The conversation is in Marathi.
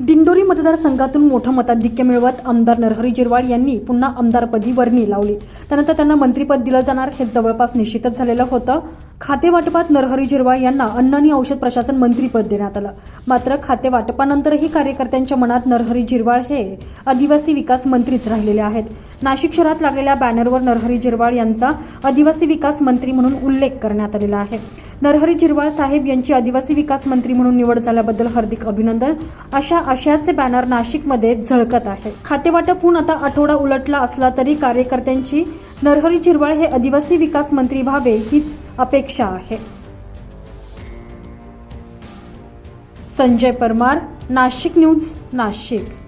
दिंडोरी मतदारसंघातून मोठं मताधिक्य मिळवत आमदार नरहरी जिरवाळ यांनी पुन्हा आमदारपदी वर्णी लावली. त्यानंतर त्यांना मंत्रीपद दिलं जाणार हे जवळपास निश्चितच झालेलं होतं. खाते वाटपात नरहरी जिरवाळ यांना अन्न आणि औषध प्रशासन मंत्रीपद देण्यात आलं. मात्र खाते वाटपानंतरही कार्यकर्त्यांच्या मनात नरहरी जिरवाळ हे आदिवासी विकास मंत्रीच राहिलेले आहेत. नाशिक शहरात लागलेल्या बॅनरवर नरहरी जिरवाळ यांचा आदिवासी विकास मंत्री म्हणून उल्लेख करण्यात आलेला आहे. नरहरी झिरवाळ साहेब यांची आदिवासी विकास मंत्री म्हणून निवड झाल्याबद्दल हार्दिक अभिनंदन. अशा आशयाचे बॅनर नाशिकमध्ये झळकत आहे. खातेवाटपहून आता आठवडा उलटला असला तरी कार्यकर्त्यांची नरहरी झिरवाळ हे आदिवासी विकास मंत्री व्हावे हीच अपेक्षा आहे. संजय परमार नाशिक न्यूज नाशिक.